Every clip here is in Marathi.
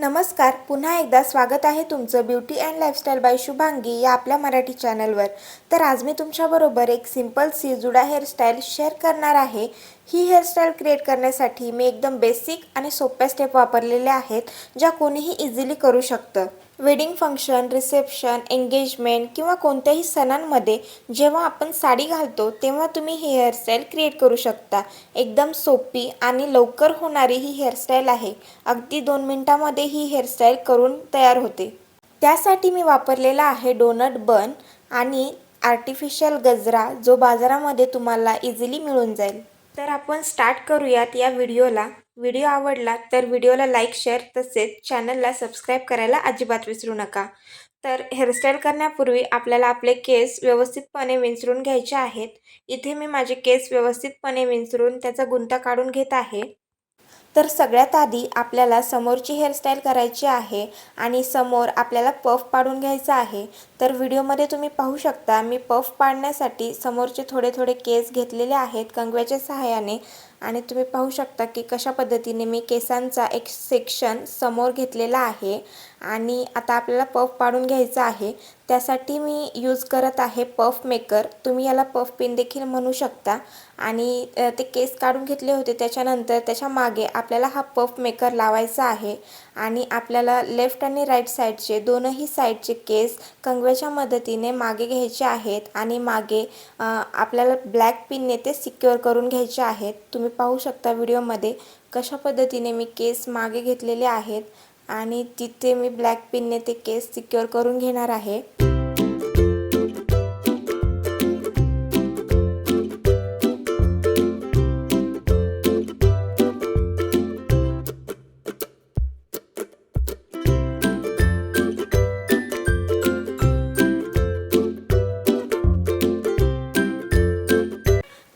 नमस्कार पुन्हा एकदा स्वागत आहे तुमचं beauty and lifestyle by Shubhangi या आपल्या मराठी चॅनलवर. तर आज मी तुमच्याबरोबर एक सिंपल सी जुडा हेअरस्टाईल शेअर करणार आहे. ही हेअरस्टाईल क्रिएट करण्यासाठी मी एकदम बेसिक आणि सोप्या स्टेप वापरलेल्या आहेत ज्या कोणीही इझिली करू शकतं. वेडिंग फंक्शन रिसेप्शन एंगेजमेंट किंवा कोणत्याही सणांमध्ये जेव्हा आपण साडी घालतो तेव्हा तुम्ही ही हेअरस्टाईल क्रिएट करू शकता. एकदम सोपी आणि लवकर होणारी ही हेअरस्टाईल आहे. अगदी दोन मिनटामध्ये ही हेअरस्टाईल करून तयार होते. त्यासाठी मी वापरलेला आहे डोनट बन आणि आर्टिफिशियल गजरा जो बाजारामध्ये तुम्हाला इझिली मिळून जाईल. तर आपण स्टार्ट करूयात या व्हिडिओला व्हिडिओ आवडला तर व्हिडिओला लाईक शेअर तसेच चॅनलला सबस्क्राईब करायला अजिबात विसरू नका. तर हेअरस्टाईल करण्यापूर्वी आपल्याला आपले केस व्यवस्थितपणे विंचरून घ्यायचे आहेत. इथे मी माझे केस व्यवस्थितपणे विंचरून त्याचा गुंता काढून घेत आहे. तर सगळ्यात आधी आपल्याला समोरची हेअरस्टाईल करायची आहे आणि समोर आपल्याला पफ पाडून घ्यायचा आहे. तर व्हिडिओमध्ये तुम्ही पाहू शकता मी पफ पाडण्यासाठी समोरचे थोडे थोडे केस घेतलेले आहेत कंगव्याच्या सहाय्याने. आणि तुम्ही पाहू शकता की कशा पद्धतीने मी केसांचा एक सेक्शन समोर घेतलेला आहे आणि आता आपल्याला पफ पाडून घ्यायचा आहे. त्यासाठी मी यूज करत आहे पफ मेकर तुम्ही याला पफ पिन देखील म्हणू शकता. आणि ते केस काढून घेतले होते त्याच्यानंतर त्याच्यामागे आपल्याला हा पफ मेकर लावायचा आहे. आणि आपल्याला लेफ्ट आणि राईट साईडचे दोनही साईडचे केस कंगव्याच्या मदतीने मागे घ्यायचे आहेत आणि मागे आपल्याला ब्लॅक पिनने ते सिक्युअर करून घ्यायचे आहेत. तुम्ही पाहू शकता व्हिडिओमध्ये कशा पद्धतीने मी केस मागे घेतलेले आहेत आणि तिथे मी ब्लॅक पिनने ते केस सिक्युअर करून घेणार आहे.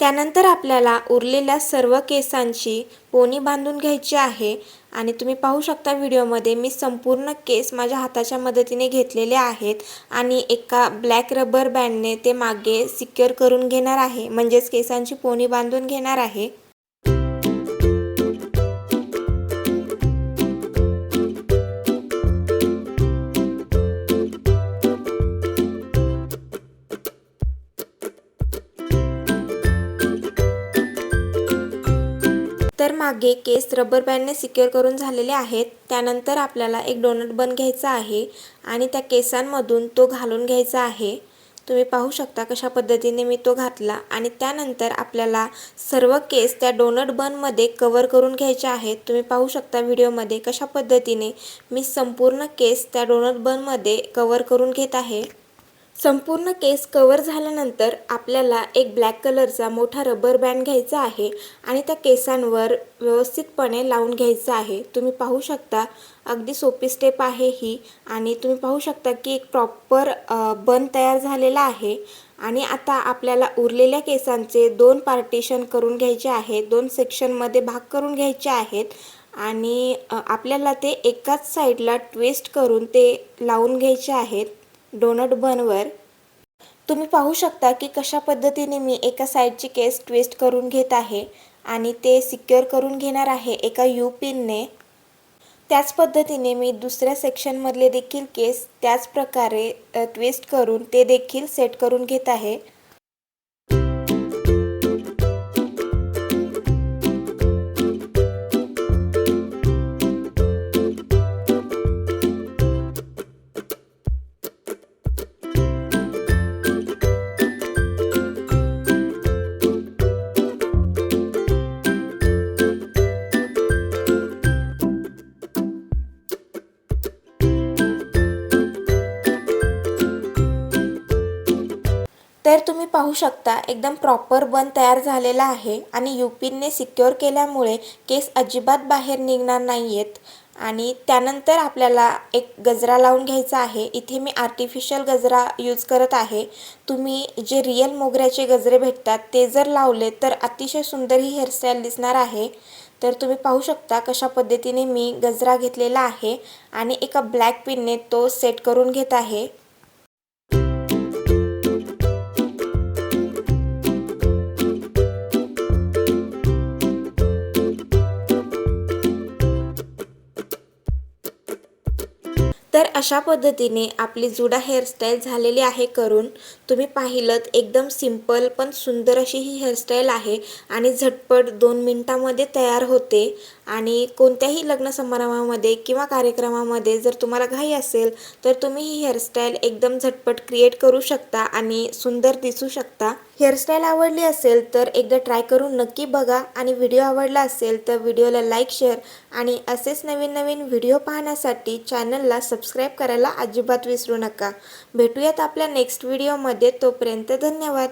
त्यानंतर आपल्याला उरलेल्या सर्व केसांची पोनी बांधून घ्यायची आहे. आणि तुम्ही पाहू शकता व्हिडिओमध्ये मी संपूर्ण केस माझ्या हाताच्या मदतीने घेतलेले आहेत आणि एका ब्लॅक रबर बँडने ते मागे सिक्युअर करून घेणार आहे. म्हणजेच केसांची पोनी बांधून घेणार आहे. तर मागे केस रबर बँडने सिक्युअर करून झालेले आहेत. त्यानंतर आपल्याला एक डोनट बन घ्यायचा आहे आणि त्या केसांमधून तो घालून घ्यायचा आहे. तुम्ही पाहू शकता कशा पद्धतीने मी तो घातला आणि त्यानंतर आपल्याला सर्व केस त्या डोनट बनमध्ये कवर करून घ्यायचे आहेत. तुम्ही पाहू शकता व्हिडिओमध्ये कशा पद्धतीने मी संपूर्ण केस त्या डोनट बनमध्ये कवर करून घेत आहे. संपूर्ण केस कवर झाल्यानंतर आपल्याला एक ब्लॅक कलरचा मोठा रबर बँड घ्यायचा आहे आणि त्या केसांवर व्यवस्थितपणे लावून घ्यायचं आहे. तुम्ही पाहू शकता अगदी सोपी स्टेप आहे ही आणि तुम्ही पाहू शकता की एक प्रॉपर बन तयार झालेला आहे आणि आता आपल्याला उरलेल्या केसांचे दोन पार्टिशन करून घ्यायचे आहेत दोन सेक्शनमध्ये भाग करून घ्यायचे आहेत आणि आपल्याला ते एकाच साईडला ट्विस्ट करून ते लावून घ्यायचे आहेत. डोनट बनवर. तुम्ही पाहू शकता की कशा पद्धतीने मी एका साईडची केस ट्विस्ट करून घेत आहे आणि ते सिक्युअर करून घेणार आहे एका यू पिनने. त्याच पद्धतीने मी दुसऱ्या सेक्शनमधले देखील केस त्याच प्रकारे ट्विस्ट करून ते देखील सेट करून घेत आहे. तर तुम्ही पाहू शकता एकदम प्रॉपर बन तयार झालेला आहे आणि युपिनने सिक्युअर केल्यामुळे केस अजिबात बाहेर निघणार नाही आहेत आणि त्यानंतर आपल्याला एक गजरा लावून घ्यायचा आहे. इथे मी आर्टिफिशियल गजरा यूज करत आहे. तुम्ही जे रिअल मोगऱ्याचे गजरे भेटतात ते जर लावले तर अतिशय सुंदर ही हेअरस्टाईल दिसणार आहे. तर तुम्ही पाहू शकता कशा पद्धतीने मी गजरा घेतलेला आहे आणि एका ब्लॅक पिनने तो सेट करून घेत आहे. तर अशा पद्धतीने आपली जुडा हेअरस्टाईल झालेली आहे करून तुम्ही पाहिलं एकदम सिंपल पण सुंदर अशी ही हेअरस्टाईल आहे आणि झटपट दोन मिनटामध्ये तयार होते. आणि कोणत्याही लग्न समारंभामध्ये किंवा कार्यक्रमामध्ये जर तुम्हाला घाई असेल तर तुम्ही ही हेअरस्टाईल एकदम झटपट क्रिएट करू शकता आणि सुंदर दिसू शकता. हेअरस्टाईल आवडली असेल तर एकदा ट्राय करून नक्की बघा. आणि व्हिडिओ आवडला असेल तर व्हिडिओला लाईक शेअर आणि असेच नवीन नवीन व्हिडिओ पाहण्यासाठी चॅनलला सबस्क्राईब करायला अजिबात विसरू नका. भेटूयात आपल्या नेक्स्ट व्हिडिओमध्ये. तोपर्यंत धन्यवाद.